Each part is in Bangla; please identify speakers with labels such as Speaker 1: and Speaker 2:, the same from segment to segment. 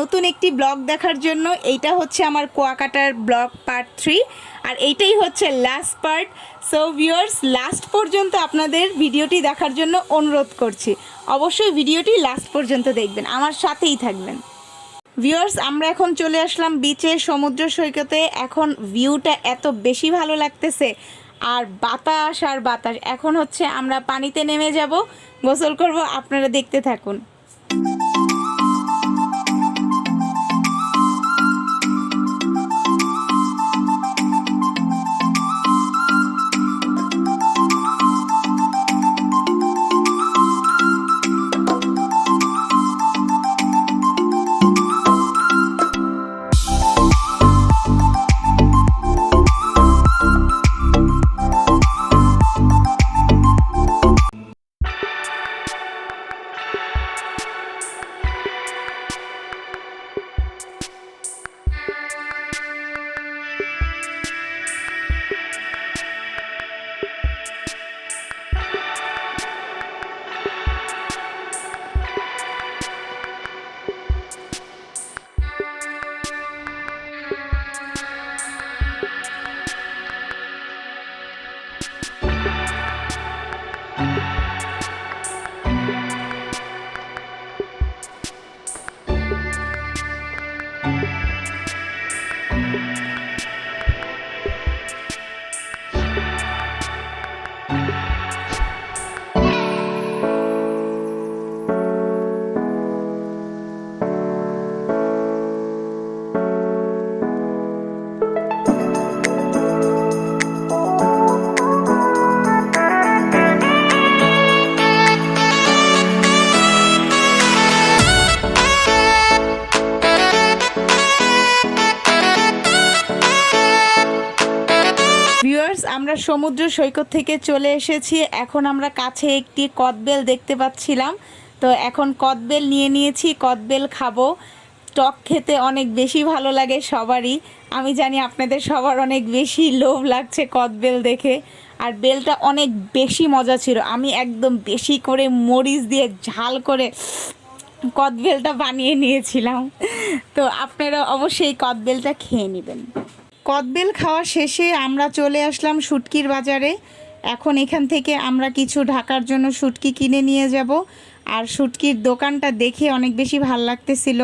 Speaker 1: নতুন একটি ব্লগ দেখার জন্য এইটা হচ্ছে আমার কোয়াকাটার ব্লগ পার্ট থ্রি। আর এইটাই হচ্ছে last part so viewers last পর্যন্ত আপনাদের ভিডিওটি দেখার জন্য অনুরোধ করছি। অবশ্যই ভিডিওটি লাস্ট পর্যন্ত দেখবেন, আমার সাথেই থাকবেন। ভিউয়ার্স আমরা এখন চলে আসলাম বিচে সমুদ্র সৈকতে। এখন ভিউটা এত বেশি ভালো লাগতেছে, আর বাতাস আর বাতাস। এখন হচ্ছে আমরা পানিতে নেমে যাব। গোসল করব, আপনারা দেখতে থাকুন। সমুদ্র সৈকত থেকে চলে এসেছি। এখন আমরা কাছে একটি কদবেল দেখতে পাচ্ছিলাম। তো এখন কদবেল নিয়ে নিয়েছি, কদবেল খাব। টক খেতে অনেক বেশি ভালো লাগে সবারই। আমি জানি আপনাদের সবার অনেক বেশি লোভ লাগছে কদবেল দেখে। আর বেলটা অনেক বেশি মজা ছিল। আমি একদম বেশি করে মরিচ দিয়ে ঝাল করে কদবেলটা বানিয়ে নিয়েছিলাম। তো আপনারা অবশ্যই কদবেলটা খেয়ে নেবেন। কদবেল খাওয়া শেষে আমরা চলে আসলাম শুটকির বাজারে। এখন এখান থেকে আমরা কিছু ঢাকার জন্য শুটকি কিনে নিয়ে যাব। আর শুটকির দোকানটা দেখে অনেক বেশি ভালো লাগতেছিল।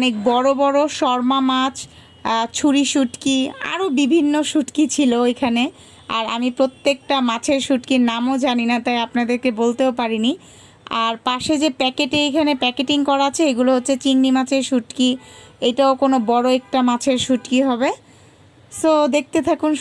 Speaker 1: অনেক বড় বড় শর্মা মাছ ছুরি শুটকি আরও বিভিন্ন শুটকি ছিল এখানে আর আমি প্রত্যেকটা মাছের শুটকির নামও জানি না, তাই আপনাদেরকে বলতেও পারিনি। আর পাশে যে প্যাকেটে এখানে প্যাকেটিং করা আছে, এগুলো হচ্ছে চিংড়ি মাছের শুটকি। এটাও কোনো বড় একটা মাছের শুটকি হবে। সো দেখতে থাকুন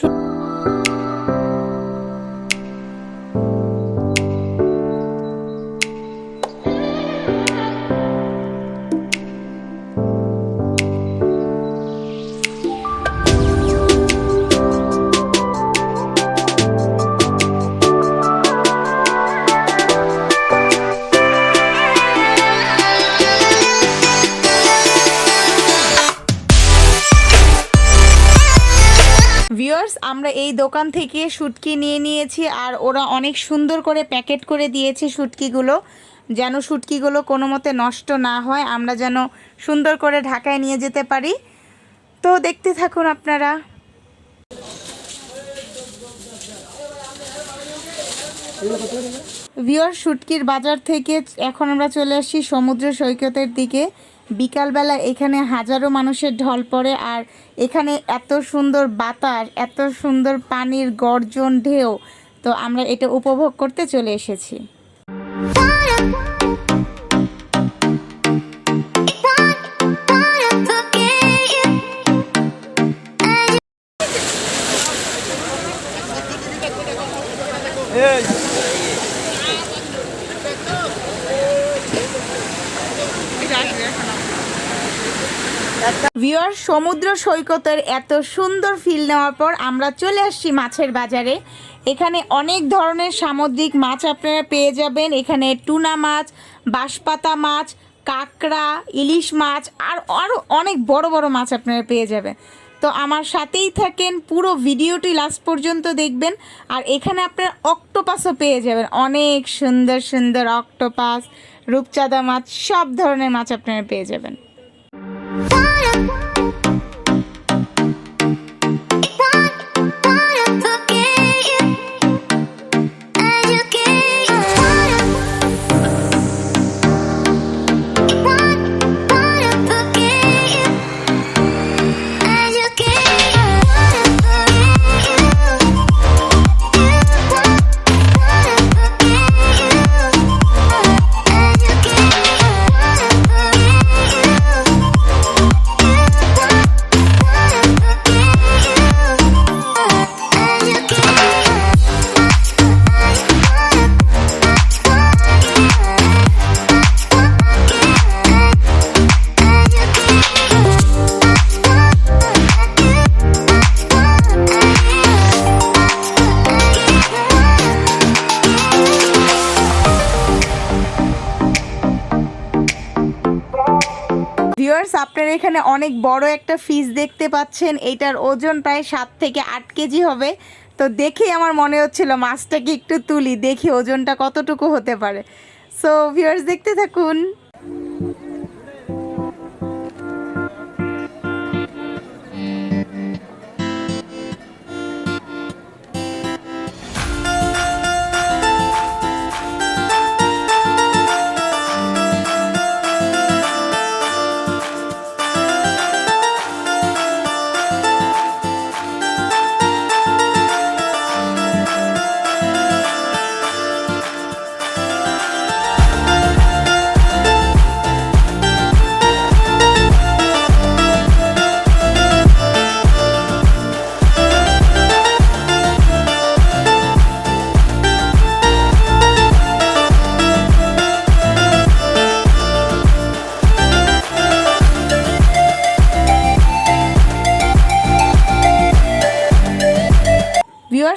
Speaker 1: দোকান থেকে শুটকি নিয়ে নিয়েছি আর ওরা অনেক সুন্দর করে প্যাকেট করে দিয়েছে শুটকিগুলো যেন শুটকিগুলো কোনো মতে নষ্ট না হয়, আমরা যেন সুন্দর করে ঢাকায় নিয়ে যেতে পারি। তো দেখতে থাকুন আপনারা। ভিওর শুটকির বাজার থেকে এখন আমরা চলে আসি সমুদ্র সৈকতের দিকে। বিকালবেলা এখানে হাজারো মানুষের ঢল পড়ে আর এখানে এত সুন্দর বাতাস, এত সুন্দর পানির গর্জন, ঢেউ। তো আমরা এটা উপভোগ করতে চলে এসেছি। সমুদ্র সৈকতের এত সুন্দর ফিল নেওয়ার পর আমরা চলে আসছি মাছের বাজারে। এখানে অনেক ধরনের সামুদ্রিক মাছ আপনারা পেয়ে যাবেন। এখানে টুনা মাছ, বাঁশপাতা মাছ, কাঁকড়া, ইলিশ মাছ, আর আরও অনেক বড় বড় মাছ আপনারা পেয়ে যাবেন। তো আমার সাথেই থাকেন, পুরো ভিডিওটি লাস্ট পর্যন্ত দেখবেন। আর এখানে আপনারা অক্টোপাসও পেয়ে যাবেন। অনেক সুন্দর সুন্দর অক্টোপাস রূপচাঁদা মাছ, সব ধরনের মাছ আপনারা পেয়ে যাবেন। আপনারা এখানে অনেক বড় একটা ফিস দেখতে পাচ্ছেন। এটার ওজন প্রায় সাত থেকে আট কেজি হবে। তো দেখেই আমার মনে হচ্ছিল মাছটাকে একটু তুলি, দেখি ওজনটা কতটুকু হতে পারে। সো ভিউয়ার্স দেখতে থাকুন।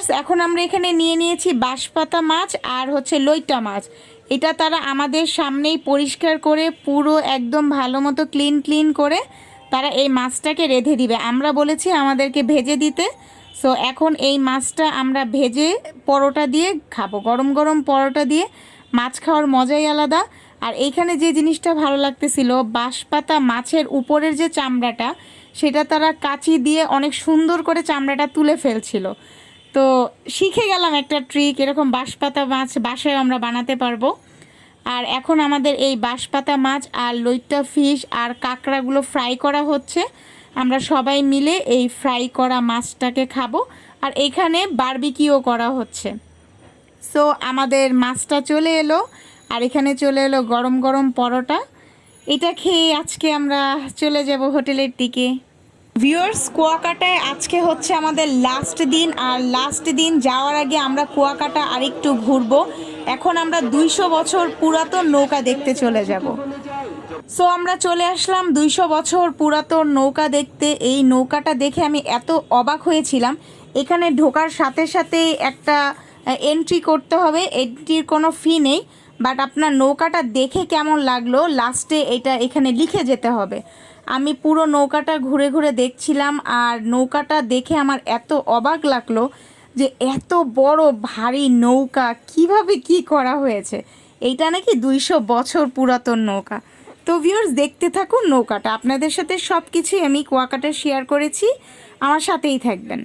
Speaker 1: ভিউয়ার্স এখন আমরা এখানে নিয়ে নিয়েছি বাঁশপাতা মাছ আর হচ্ছে লইটা মাছ। এটা তারা আমাদের সামনেই পরিষ্কার করে পুরো একদম ভালো মতো ক্লিন ক্লিন করে তারা এই মাছটাকে রেঁধে দিবে। আমরা বলেছি আমাদেরকে ভেজে দিতে। সো এখন এই মাছটা আমরা ভেজে পরোটা দিয়ে খাব। গরম গরম পরোটা দিয়ে মাছ খাওয়ার মজাই আলাদা। আর এইখানে যে জিনিসটা ভালো লাগতেছিল, বাঁশপাতা মাছের উপরের যে চামড়াটা, সেটা তারা কাঁচি দিয়ে অনেক সুন্দর করে চামড়াটা তুলে ফেলছিল। তো শিখে গেলাম একটা ট্রিক এরকম বাঁশপাতা মাছ বাসায় আমরা বানাতে পারব। আর এখন আমাদের এই বাঁশপাতা মাছ আর লইট্টা ফিশ আর কাঁকড়াগুলো ফ্রাই করা হচ্ছে। আমরা সবাই মিলে এই ফ্রাই করা মাছটাকে খাব। আর এখানে বারবিকিও করা হচ্ছে। সো আমাদের মাছটা চলে এলো। আর এখানে চলে এলো গরম গরম পরোটা। এটা খেয়ে আজকে আমরা চলে যাব হোটেলের দিকে। ভিউয়ার্স কুয়াকাটায় আজকে হচ্ছে আমাদের লাস্ট দিন, আর লাস্ট দিন যাওয়ার আগে আমরা কুয়াকাটা আরেকটু ঘুরবো। এখন আমরা দুইশো বছর পুরাতন নৌকা দেখতে চলে যাব। সো আমরা চলে আসলাম দুইশো বছর পুরাতন নৌকা দেখতে। এই নৌকাটা দেখে আমি এত অবাক হয়েছিলাম। এখানে ঢোকার সাথে সাথে একটা এন্ট্রি করতে হবে। এন্ট্রির কোনো ফি নেই বাট আপনার নৌকাটা দেখে কেমন লাগল? লাস্টে এটা এখানে লিখে যেতে হবে। আমি পুরো নৌকাটা ঘুরে ঘুরে দেখছিলাম আর নৌকাটা দেখে আমার এত অবাক লাগল যে এত বড় ভারী নৌকা কীভাবে কি করা হয়েছে। এইটা নাকি দুইশো বছর পুরাতন নৌকা। তো ভিউর্স দেখতে থাকুন নৌকাটা। আপনাদের সাথে সব কিছুই আমি কুয়াকাটা শেয়ার করেছি। আমার সাথেই থাকবেন।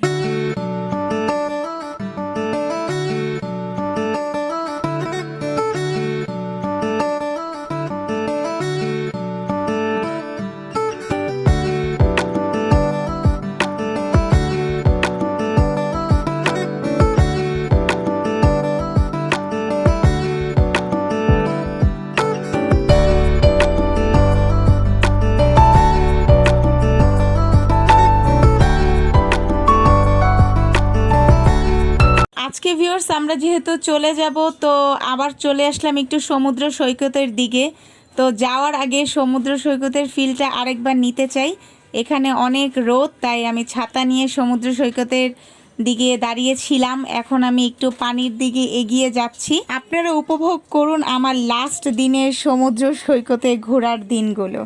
Speaker 1: আমরা যেহেতু চলে যাব, তো আবার চলে আসলাম একটু সমুদ্র সৈকতের দিকে। তো যাওয়ার আগে সমুদ্র সৈকতের ফিলটা আরেকবার নিতে চাই। এখানে অনেক রোদ, তাই আমি ছাতা নিয়ে সমুদ্র সৈকতের দিকে দাঁড়িয়েছিলাম। এখন আমি একটু পানির দিকে এগিয়ে যাচ্ছি। আপনারা উপভোগ করুন আমার লাস্ট দিনের সমুদ্র সৈকতে ঘোরার দিনগুলো।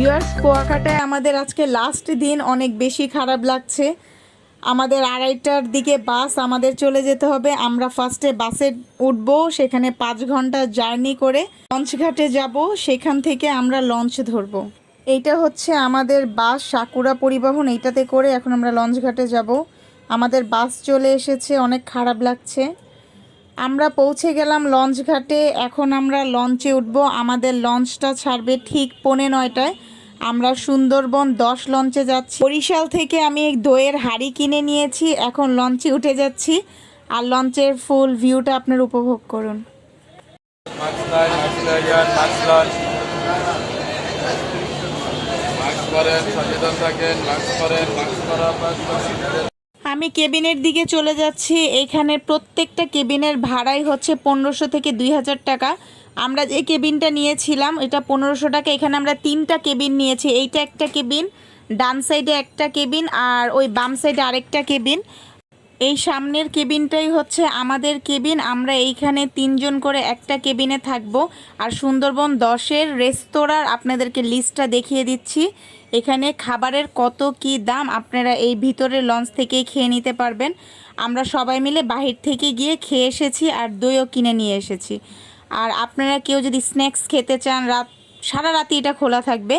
Speaker 1: ভিউয়ার্স কুয়াকাটায় আমাদের আজকে লাস্ট দিন অনেক বেশি খারাপ লাগছে। আমাদের আড়াইটার দিকে বাস আমাদের চলে যেতে হবে। আমরা ফার্স্টে বাসে উঠবো, সেখানে পাঁচ ঘণ্টা জার্নি করে লঞ্চ ঘাটে যাব, সেখান থেকে আমরা লঞ্চ ধরবো। এইটা হচ্ছে আমাদের বাস সাকুরা পরিবহন, এইটাতে করে এখন আমরা লঞ্চ ঘাটে যাব। আমাদের বাস চলে এসেছে, অনেক খারাপ লাগছে। আমরা পৌঁছে গেলাম লঞ্চ ঘাটে এখন আমরা লঞ্চে উঠব। আমাদের লঞ্চটা ছাড়বে ঠিক পৌনে নয়টায়। আমরা সুন্দরবন দশ লঞ্চে যাচ্ছি। বরিশাল থেকে আমি দইয়ের হাড়ি কিনে নিয়েছি, এখন লঞ্চে উঠে যাচ্ছি। আর লঞ্চের ফুল ভিউটা আপনার উপভোগ করুন। আমি কেবিনের দিকে চলে যাচ্ছি, এখানে প্রত্যেকটা কেবিনের ভাড়াই হচ্ছে পনেরোশো থেকে দুই হাজার টাকা। আমরা যে কেবিনটা নিয়েছিলাম, এটা পনেরোশো টাকা, এখানে আমরা তিনটা কেবিন নিয়েছি। এইটা একটা কেবিন, ডান সাইডে একটা কেবিন, আর ওই বাম সাইডে আরেকটা কেবিন। এই সামনের কেবিনটাই হচ্ছে আমাদের কেবিন, আমরা এইখানে তিনজন করে একটা কেবিনে থাকব। আর সুন্দরবন দশের রেস্তোরাঁর আপনাদেরকে লিস্টটা দেখিয়ে দিচ্ছি। এখানে খাবারের কত কি দাম, আপনারা এই ভিতরের লঞ্চ থেকেই খেয়ে নিতে পারবেন। আমরা সবাই মিলে বাহির থেকে গিয়ে খেয়ে এসেছি আর দইও কিনে নিয়ে এসেছি। আর আপনারা কেউ যদি স্ন্যাক্স খেতে চান, রাত, সারা রাতি এটা খোলা থাকবে।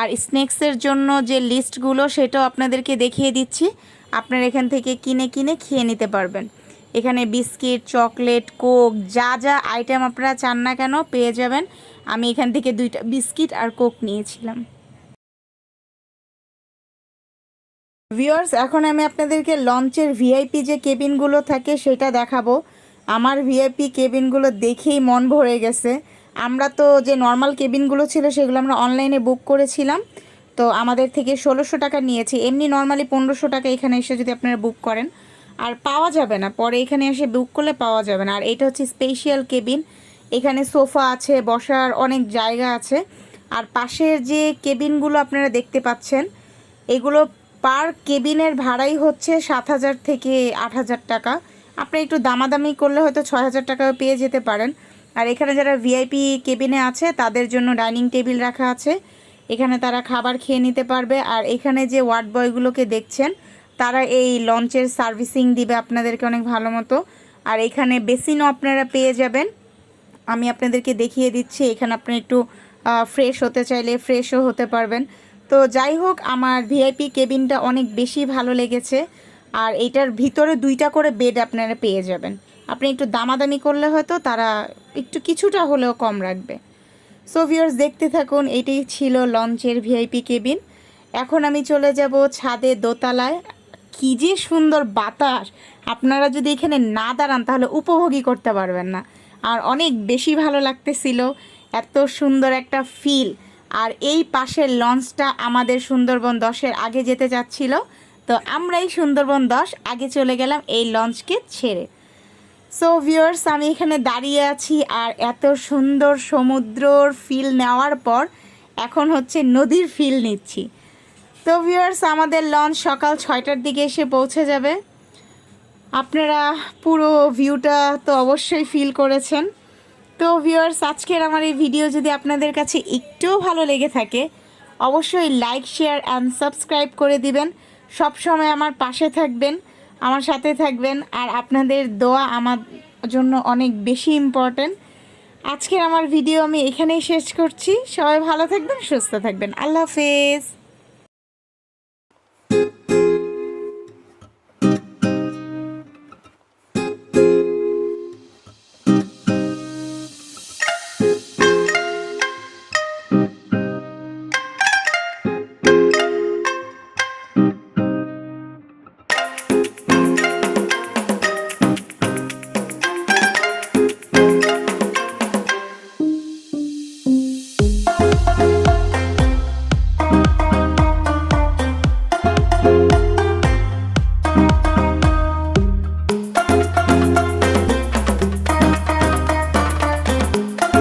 Speaker 1: আর স্ন্যাক্সের জন্য যে লিস্টগুলো, সেটাও আপনাদেরকে দেখিয়ে দিচ্ছি। আপনারা এখান থেকে কিনে কিনে খেয়ে নিতে পারবেন। এখানে বিস্কিট, চকলেট, কোক, যা যা আইটেম আপনারা চান না কেন, পেয়ে যাবেন। আমি এখান থেকে দুইটা বিস্কিট আর কোক নিয়েছিলাম। ভিউয়ার্স, এখন আমি আপনাদেরকে লঞ্চের ভিআইপি যে কেবিনগুলো থাকে, সেটা দেখাবো। আমার ভিআইপি কেবিনগুলো দেখেই মন ভরে গেছে। আমরা তো যে নর্মাল কেবিনগুলো ছিল সেগুলো আমরা অনলাইনে বুক করেছিলাম। তো আমাদের থেকে ষোলোশো টাকা নিয়েছি। এমনি নর্মালি পনেরোশো টাকা এখানে এসে যদি আপনারা বুক করেন। আর পাওয়া যাবে না। পরে এখানে এসে বুক করলে পাওয়া যাবে না। আর এটা হচ্ছে স্পেশিয়াল কেবিন। এখানে সোফা আছে, বসার অনেক জায়গা আছে। আর পাশের যে কেবিনগুলো আপনারা দেখতে পাচ্ছেন, এগুলো পার কেবিনের ভাড়াই হচ্ছে সাত হাজার থেকে আট হাজার টাকা। আপনি একটু দামাদামি করলে হয়তো ছয় হাজার টাকাও পেয়ে যেতে পারেন। আর এখানে যারা ভিআইপি কেবিনে আছে, তাদের জন্য ডাইনিং টেবিল রাখা আছে। এখানে তারা খাবার খেয়ে নিতে পারবে। আর এখানে যে ওয়ার্ড বয়গুলোকে দেখছেন, তারা এই লঞ্চের সার্ভিসিং দিবে আপনাদেরকে অনেক ভালো মতো। আর এখানে বেসিনও আপনারা পেয়ে যাবেন। আমি আপনাদেরকে দেখিয়ে দিচ্ছি, এখানে আপনি একটু ফ্রেশ হতে চাইলে ফ্রেশও হতে পারবেন। তো যাই হোক, আমার ভিআইপি কেবিনটা অনেক বেশি ভালো লেগেছে। আর এইটার ভিতরে দুইটা করে বেড আপনারা পেয়ে যাবেন। আপনি একটু দামাদামি করলে হয়তো তারা একটু কিছুটা হলেও কম রাখবে। সো ভিউয়ার্স দেখতে থাকুন, এটাই ছিল লঞ্চের ভিআইপি কেবিন এখন আমি চলে যাব ছাদে দোতলায়। কী যে সুন্দর বাতাস! আপনারা যদি এখানে না দাঁড়ান, তাহলে উপভোগই করতে পারবেন না। আর অনেক বেশি ভালো লাগতেছিল, এত সুন্দর একটা ফিল আর এই পাশের লঞ্চটা আমাদের সুন্দরবন দশের আগে যেতে চাচ্ছিল। তো আমরা এই সুন্দরবন দশ, আগে চলে গেলাম এই লঞ্চকে ছেড়ে। সো ভিউয়ার্স আমি এখানে দাঁড়িয়ে আছি আর এত সুন্দর সমুদ্রর ফিল নেওয়ার পর এখন হচ্ছে নদীর ফিল নিচ্ছি। তো ভিউয়ার্স আমাদের লঞ্চ সকাল ছয়টার দিকে এসে পৌঁছে যাবে। আপনারা পুরো ভিউটা তো অবশ্যই ফিল করেছেন। তো ভিউয়ার্স আজকের আমার এই ভিডিও যদি আপনাদের কাছে একটুও ভালো লেগে থাকে, অবশ্যই লাইক শেয়ার অ্যান্ড সাবস্ক্রাইব করে দিবেন। সব সময় আমার পাশে থাকবেন, আমার সাথে থাকবেন, আর আপনাদের দোয়া আমার জন্য অনেক বেশি ইম্পর্ট্যান্ট আজকের আমার ভিডিও আমি এখানেই শেষ করছি। সবাই ভালো থাকবেন, সুস্থ থাকবেন। আল্লাহ হাফেজ।